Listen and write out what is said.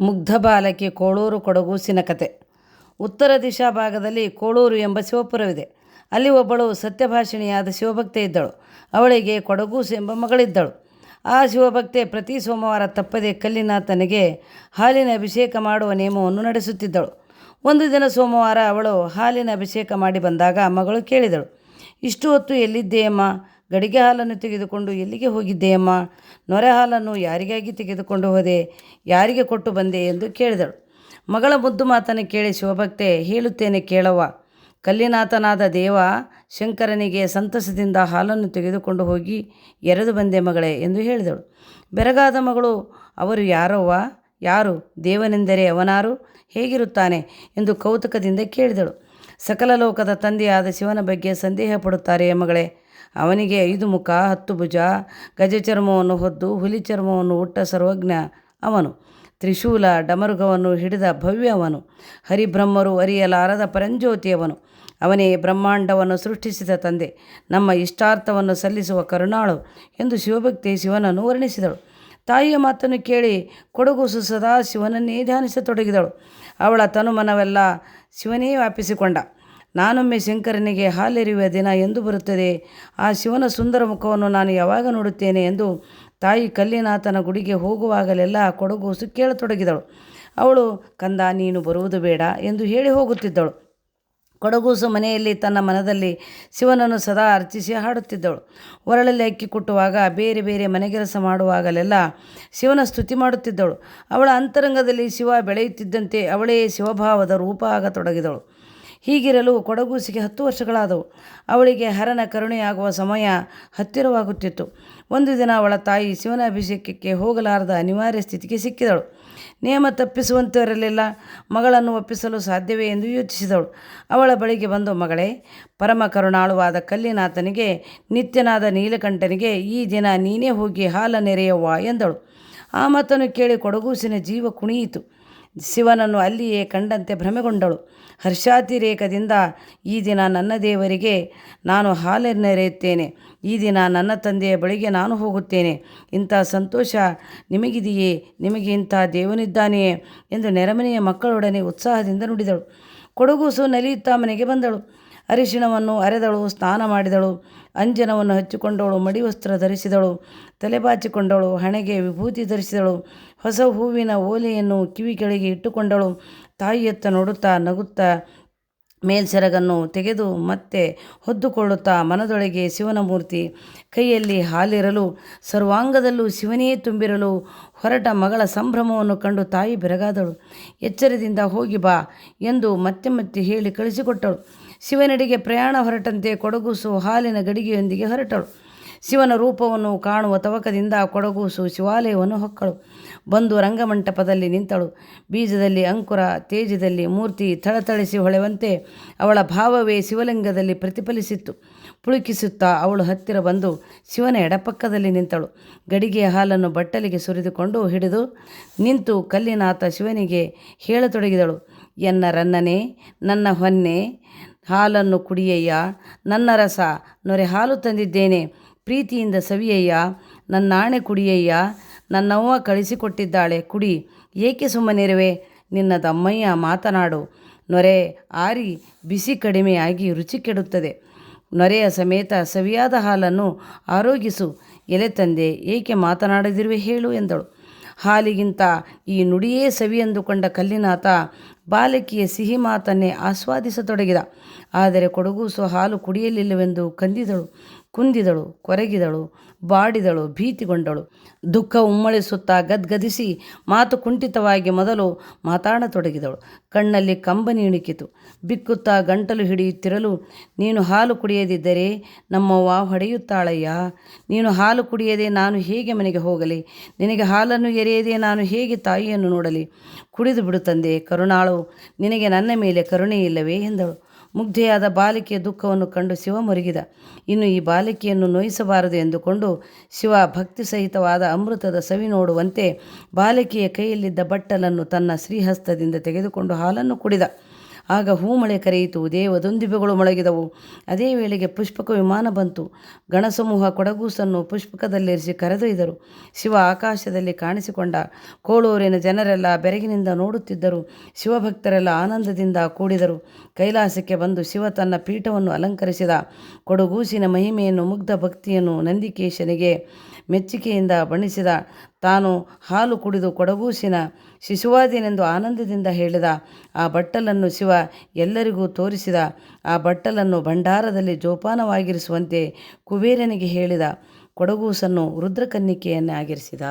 ಮುಗ್ಧ ಬಾಲಕಿ ಕೋಳೂರು ಕೊಡಗೂಸಿನ ಕತೆ ಉತ್ತರ ದಿಶಾ ಭಾಗದಲ್ಲಿ ಕೋಳೂರು ಎಂಬ ಶಿವಪುರವಿದೆ. ಅಲ್ಲಿ ಒಬ್ಬಳು ಸತ್ಯಭಾಷಿಣಿಯಾದ ಶಿವಭಕ್ತೆ ಇದ್ದಳು. ಅವಳಿಗೆ ಕೊಡಗೂಸು ಎಂಬ ಮಗಳಿದ್ದಳು. ಆ ಶಿವಭಕ್ತೆ ಪ್ರತಿ ಸೋಮವಾರ ತಪ್ಪದೆ ಕಲ್ಲಿನಾಥನಿಗೆ ಹಾಲಿನ ಅಭಿಷೇಕ ಮಾಡುವ ನಿಯಮವನ್ನು ನಡೆಸುತ್ತಿದ್ದಳು. ಒಂದು ದಿನ ಸೋಮವಾರ ಅವಳು ಹಾಲಿನ ಅಭಿಷೇಕ ಮಾಡಿ ಬಂದಾಗ ಮಗಳು ಕೇಳಿದಳು. ಇಷ್ಟು ಹೊತ್ತು ಎಲ್ಲಿದ್ದೆಯಮ್ಮ ಗಡಿಗೆ ಹಾಲನ್ನು ತೆಗೆದುಕೊಂಡು ಎಲ್ಲಿಗೆ ಹೋಗಿದ್ದೆಯಮ್ಮ ನೊರೆ ಹಾಲನ್ನು ಯಾರಿಗಾಗಿ ತೆಗೆದುಕೊಂಡು ಹೋದೆ? ಯಾರಿಗೆ ಕೊಟ್ಟು ಬಂದೆ ಎಂದು ಕೇಳಿದಳು. ಮಗಳ ಮುದ್ದು ಮಾತನ್ನು ಕೇಳಿ ಶಿವಭಕ್ತೆ ಹೇಳುತ್ತೇನೆ ಕೇಳವ್ವ. ಕಲ್ಲಿನಾಥನಾದ ದೇವ ಶಂಕರನಿಗೆ ಸಂತಸದಿಂದ ಹಾಲನ್ನು ತೆಗೆದುಕೊಂಡು ಹೋಗಿ ಎರೆದು ಬಂದೆ ಮಗಳೇ ಎಂದು ಹೇಳಿದಳು. ಬೆರಗಾದ ಮಗಳು, ಅವರು ಯಾರವ್ವ? ಯಾರು? ದೇವನೆಂದರೆ ಅವನಾರು? ಹೇಗಿರುತ್ತಾನೆ? ಎಂದು ಕೌತುಕದಿಂದ ಕೇಳಿದಳು. ಸಕಲ ಲೋಕದ ತಂದೆಯಾದ ಶಿವನ ಬಗ್ಗೆ ಸಂದೇಹ ಪಡುತ್ತಾರೆ ಮಗಳೇ. ಅವನಿಗೆ ಐದು ಮುಖ, ಹತ್ತು ಭುಜ ಗಜಚರ್ಮವನ್ನು ಹೊದ್ದು ಹುಲಿ ಚರ್ಮವನ್ನು ಹುಟ್ಟ ಸರ್ವಜ್ಞ ಅವನು. ತ್ರಿಶೂಲ ಡಮರುಗವನ್ನು ಹಿಡಿದ ಭವ್ಯ ಅವನು. ಹರಿಬ್ರಹ್ಮರು ಅರಿಯಲಾರದ ಪರಂಜ್ಯೋತಿಯವನು ಅವನೇ ಬ್ರಹ್ಮಾಂಡವನ್ನು ಸೃಷ್ಟಿಸಿದ ತಂದೆ. ನಮ್ಮ ಇಷ್ಟಾರ್ಥವನ್ನು ಸಲ್ಲಿಸುವ ಕರುಣಾಳು ಎಂದು ಶಿವಭಕ್ತಿ ಶಿವನನ್ನು ವರ್ಣಿಸಿದಳು. ತಾಯಿಯ ಮಾತನ್ನು ಕೇಳಿ ಕೊಡಗುಸು ಸದಾ ಶಿವನನ್ನೇ ಧ್ಯಾನಿಸತೊಡಗಿದಳು. ಅವಳ ತನುಮನವೆಲ್ಲ ಶಿವನೇ ವ್ಯಾಪಿಸಿಕೊಂಡ. ನಾನೊಮ್ಮೆ ಶಂಕರನಿಗೆ ಹಾಲೆರಿಯುವ ದಿನ ಎಂದು ಬರುತ್ತದೆ. ಆ ಶಿವನ ಸುಂದರ ಮುಖವನ್ನು ನಾನು ಯಾವಾಗ ನೋಡುತ್ತೇನೆ ಎಂದು ತಾಯಿ ಕಲ್ಲಿನಾಥನ ಗುಡಿಗೆ ಹೋಗುವಾಗಲೆಲ್ಲ ಕೊಡಗೂಸು ಕೇಳತೊಡಗಿದಳು ಅವಳು, ಕಂದ, ನೀನು ಬರುವುದು ಬೇಡ ಎಂದು ಹೇಳಿ ಹೋಗುತ್ತಿದ್ದಳು. ಕೊಡಗೂಸು ಮನೆಯಲ್ಲಿ ತನ್ನ ಮನದಲ್ಲಿ ಶಿವನನ್ನು ಸದಾ ಅರ್ಚಿಸಿ ಹಾಡುತ್ತಿದ್ದಳು. ಒರಳಲ್ಲಿ ಅಕ್ಕಿ ಕುಟ್ಟುವಾಗ, ಬೇರೆ ಬೇರೆ ಮನೆಗೆಲಸ ಮಾಡುವಾಗಲೆಲ್ಲ ಶಿವನ ಸ್ತುತಿ ಮಾಡುತ್ತಿದ್ದಳು. ಅವಳ ಅಂತರಂಗದಲ್ಲಿ ಶಿವ ಬೆಳೆಯುತ್ತಿದ್ದಂತೆ ಅವಳೇ ಶಿವಭಾವದ ರೂಪ ಆಗತೊಡಗಿದಳು. ಹೀಗಿರಲು ಕೊಡಗೂಸಿಗೆ ಹತ್ತು ವರ್ಷಗಳಾದವು. ಅವಳಿಗೆ ಹರನ ಕರುಣೆಯಾಗುವ ಸಮಯ ಹತ್ತಿರವಾಗುತ್ತಿತ್ತು. ಒಂದು ದಿನ ಅವಳ ತಾಯಿ ಶಿವನ ಅಭಿಷೇಕಕ್ಕೆ ಹೋಗಲಾರದ ಅನಿವಾರ್ಯ ಸ್ಥಿತಿಗೆ ಸಿಕ್ಕಿದಳು. ನಿಯಮ ತಪ್ಪಿಸುವಂತಿರಲಿಲ್ಲ ಮಗಳನ್ನು ಒಪ್ಪಿಸಲು ಸಾಧ್ಯವೇ ಎಂದು ಯೋಚಿಸಿದಳು ಅವಳ ಬಳಿಗೆ ಬಂದು, ಮಗಳೇ, ಪರಮ ಕರುಣಾಳುವಾದ ಕಲ್ಲಿನಾಥನಿಗೆ, ನಿತ್ಯನಾದ ನೀಲಕಂಠನಿಗೆ ಈ ದಿನ ನೀನೇ ಹೋಗಿ ಹಾಲ ನೆರೆಯವ್ವ ಎಂದಳು. ಆ ಮಾತನ್ನು ಕೇಳಿ ಕೊಡಗೂಸಿನ ಜೀವ ಕುಣಿಯಿತು. ಶಿವನನ್ನು ಅಲ್ಲಿಯೇ ಕಂಡಂತೆ ಭ್ರಮೆಗೊಂಡಳು. ಹರ್ಷಾತಿರೇಕದಿಂದ, ಈ ದಿನ ನನ್ನ ದೇವರಿಗೆ ನಾನು ಹಾಲೆನ್ನೆರೆಯುತ್ತೇನೆ. ಈ ದಿನ ನನ್ನ ತಂದೆಯ ಬಳಿಗೆ ನಾನು ಹೋಗುತ್ತೇನೆ. ಇಂಥ ಸಂತೋಷ ನಿಮಗಿದೆಯೇ? ನಿಮಗೆ ಇಂಥ ದೇವನಿದ್ದಾನೆಯೇ? ಎಂದು ನೆರೆಮನೆಯ ಮಕ್ಕಳೊಡನೆ ಉತ್ಸಾಹದಿಂದ ನುಡಿದಳು. ಕೊಡಗೂಸು ನಲಿಯುತ್ತಾ ಮನೆಗೆ ಬಂದಳು. ಅರಿಶಿಣವನ್ನು ಅರೆದಳು, ಸ್ನಾನ ಮಾಡಿದಳು. ಅಂಜನವನ್ನು ಹಚ್ಚಿಕೊಂಡವಳು ಮಡಿವಸ್ತ್ರ ಧರಿಸಿದಳು. ತಲೆಬಾಚಿಕೊಂಡಳು ಹಣೆಗೆ ವಿಭೂತಿ ಧರಿಸಿದಳು. ಹೊಸ ಹೂವಿನ ಓಲೆಯನ್ನು ಕಿವಿ ಕೆಳಗೆ ಇಟ್ಟುಕೊಂಡಳು ತಾಯಿಯತ್ತ ನೋಡುತ್ತಾ ನಗುತ್ತಾ ಮೇಲ್ಸೆರಗನ್ನು ತೆಗೆದು ಮತ್ತೆ ಹೊದ್ದುಕೊಳ್ಳುತ್ತಾ ಮನದೊಳಗೆ ಶಿವನ ಮೂರ್ತಿ. ಕೈಯಲ್ಲಿ ಹಾಲಿರಲು, ಸರ್ವಾಂಗದಲ್ಲೂ ಶಿವನೇ ತುಂಬಿರಲು ಹೊರಟ ಮಗಳ ಸಂಭ್ರಮವನ್ನು ಕಂಡು ತಾಯಿ ಬೆರಗಾದಳು. ಎಚ್ಚರದಿಂದ ಹೋಗಿ ಬಾ ಎಂದು ಮತ್ತೆ ಮತ್ತೆ ಹೇಳಿ ಕಳಿಸಿಕೊಟ್ಟಳು. ಶಿವನಡಿಗೆ ಪ್ರಯಾಣ ಹೊರಟಂತೆ ಕೊಡಗುಸು ಹಾಲಿನ ಗಡಿಗೆಯೊಂದಿಗೆ ಹೊರಟಳು. ಶಿವನ ರೂಪವನ್ನು ಕಾಣುವ ತವಕದಿಂದ ಕೊಡಗೂಸು ಶಿವಾಲಯವನ್ನು ಹೊಕ್ಕಳು. ಬಂದು ರಂಗಮಂಟಪದಲ್ಲಿ ನಿಂತಳು. ಬೀಜದಲ್ಲಿ ಅಂಕುರ, ತೇಜದಲ್ಲಿ ಮೂರ್ತಿ ಥಳಥಳಿಸಿ ಹೊಳೆವಂತೆ ಅವಳ ಭಾವವೇ ಶಿವಲಿಂಗದಲ್ಲಿ ಪ್ರತಿಫಲಿಸಿತ್ತು. ಪುಳುಕಿಸುತ್ತಾ ಅವಳು ಹತ್ತಿರ ಬಂದು ಶಿವನ ಎಡಪಕ್ಕದಲ್ಲಿ ನಿಂತಳು. ಗಡಿಗೆಯ ಹಾಲನ್ನು ಬಟ್ಟಲಿಗೆ ಸುರಿದುಕೊಂಡು ಹಿಡಿದು ನಿಂತು ಕಲ್ಲಿನಾಥ ಶಿವನಿಗೆ ಹೇಳತೊಡಗಿದಳು. ಎನ್ನ ರನ್ನನೆ, ನನ್ನ ಹೊನ್ನೆ, ಹಾಲನ್ನು ಕುಡಿಯಯ್ಯ, ನನ್ನ ರಸ, ನೊರೆ ಹಾಲು ತಂದಿದ್ದೇನೆ. ಪ್ರೀತಿಯಿಂದ ಸವಿಯಯ್ಯ ನನ್ನಾಣೆ ಕುಡಿಯಯ್ಯ ನನ್ನವ್ವ ಕಳಿಸಿಕೊಟ್ಟಿದ್ದಾಳೆ, ಕುಡಿ. ಏಕೆ ಸುಮ್ಮನಿರುವೆ? ನಿನ್ನ ದಮ್ಮಯ್ಯ ಮಾತನಾಡು. ನೊರೆ, ಆರಿ ಬಿಸಿ ಕಡಿಮೆಯಾಗಿ ರುಚಿ ಕೆಡುತ್ತದೆ. ನೊರೆಯ ಸಮೇತ ಸವಿಯಾದ ಹಾಲನ್ನು ಆರೋಗಿಸು. ಎಲೆ ತಂದೆ, ಏಕೆ ಮಾತನಾಡದಿರುವೆ ಹೇಳು ಎಂದಳು. ಹಾಲಿಗಿಂತ ಈ ನುಡಿಯೇ ಸವಿ ಎಂದುಕೊಂಡ ಕಲ್ಲಿನಾಥ ಬಾಲಕಿಯ ಸಿಹಿ ಮಾತನ್ನೇ ಆಸ್ವಾದಿಸತೊಡಗಿದ. ಆದರೆ ಕೊಡಗೂಸು ಹಾಲು ಕುಡಿಯಲಿಲ್ಲವೆಂದು ಕಂದಿದಳು. ಕುಂದಿದಳು, ಕೊರಗಿದಳು, ಬಾಡಿದಳು, ಭೀತಿಗೊಂಡಳು. ದುಃಖ ಉಮ್ಮಳಿಸುತ್ತಾ ಗದ್ಗದಿಸಿ ಮಾತು ಕುಂಠಿತವಾಗಿ ಮೊದಲು ಮಾತಾಡತೊಡಗಿದಳು. ಕಣ್ಣಲ್ಲಿ ಕಂಬನಿ ಇಣುಕಿತು ಬಿಕ್ಕುತ್ತಾ ಗಂಟಲು ಹಿಡಿಯುತ್ತಿರಲು, ನೀನು ಹಾಲು ಕುಡಿಯದಿದ್ದರೆ ನಮ್ಮವ್ವ ಹೊಡೆಯುತ್ತಾಳಯ್ಯ? ನೀನು ಹಾಲು ಕುಡಿಯದೆ ನಾನು ಹೇಗೆ ಮನೆಗೆ ಹೋಗಲಿ? ನಿನಗೆ ಹಾಲನ್ನು ಎರೆಯದೆ ನಾನು ಹೇಗೆ ತಾಯಿಯನ್ನು ನೋಡಲಿ? ಕುಡಿದು ಬಿಡು ತಂದೆ, ಕರುಣಾಳು. ನಿನಗೆ ನನ್ನ ಮೇಲೆ ಕರುಣೆ ಇಲ್ಲವೇ ಎಂದಳು. ಮುಗ್ಧೆಯಾದ ಬಾಲಿಕೆಯ ದುಃಖವನ್ನು ಕಂಡು ಶಿವ ಮುರುಗಿದ. ಇನ್ನು ಈ ಬಾಲಿಕೆಯನ್ನು ನೋಯಿಸಬಾರದು ಎಂದುಕೊಂಡು ಶಿವ ಭಕ್ತಿ ಸಹಿತವಾದ ಅಮೃತದ ಸವಿ ನೋಡುವಂತೆ ಬಾಲಕಿಯ ಕೈಯಲ್ಲಿದ್ದ ಬಟ್ಟಲನ್ನು ತನ್ನ ಶ್ರೀಹಸ್ತದಿಂದ ತೆಗೆದುಕೊಂಡು ಹಾಲನ್ನು ಕುಡಿದ. ಆಗ ಹೂಮಳೆ ಕರೆಯಿತು ದೇವದುಂದುಬೆಗಳು ಮೊಳಗಿದವು. ಅದೇ ವೇಳೆಗೆ ಪುಷ್ಪಕ ವಿಮಾನ ಬಂತು. ಗಣಸಮೂಹ ಕೊಡಗೂಸನ್ನು ಪುಷ್ಪಕದಲ್ಲಿರಿಸಿ ಕರೆದೊಯ್ದರು. ಶಿವ ಆಕಾಶದಲ್ಲಿ ಕಾಣಿಸಿಕೊಂಡ. ಕೋಳೂರಿನ ಜನರೆಲ್ಲ ಬೆರಗಿನಿಂದ ನೋಡುತ್ತಿದ್ದರು. ಶಿವಭಕ್ತರೆಲ್ಲ ಆನಂದದಿಂದ ಕೂಡಿದರು. ಕೈಲಾಸಕ್ಕೆ ಬಂದು ಶಿವ ತನ್ನ ಪೀಠವನ್ನು ಅಲಂಕರಿಸಿದ. ಕೊಡಗೂಸಿನ ಮಹಿಮೆಯನ್ನು, ಮುಗ್ಧ ಭಕ್ತಿಯನ್ನು ನಂದಿಕೇಶನಿಗೆ ಮೆಚ್ಚುಗೆಯಿಂದ ಬಣ್ಣಿಸಿದ. ತಾನು ಹಾಲು ಕುಡಿದು ಕೊಡಗೂಸಿನ ಶಿಶುವಾದಿನೆಂದು ಆನಂದದಿಂದ ಹೇಳಿದ. ಆ ಬಟ್ಟಲನ್ನು ಶಿವ ಎಲ್ಲರಿಗೂ ತೋರಿಸಿದ ಆ ಬಟ್ಟಲನ್ನು ಭಂಡಾರದಲ್ಲಿ ಜೋಪಾನವಾಗಿರಿಸುವಂತೆ ಕುಬೇರನಿಗೆ ಹೇಳಿದ ಕೊಡಗೂಸನ್ನು ರುದ್ರಕನ್ನಿಕೆಯನ್ನಾಗಿರಿಸಿದ.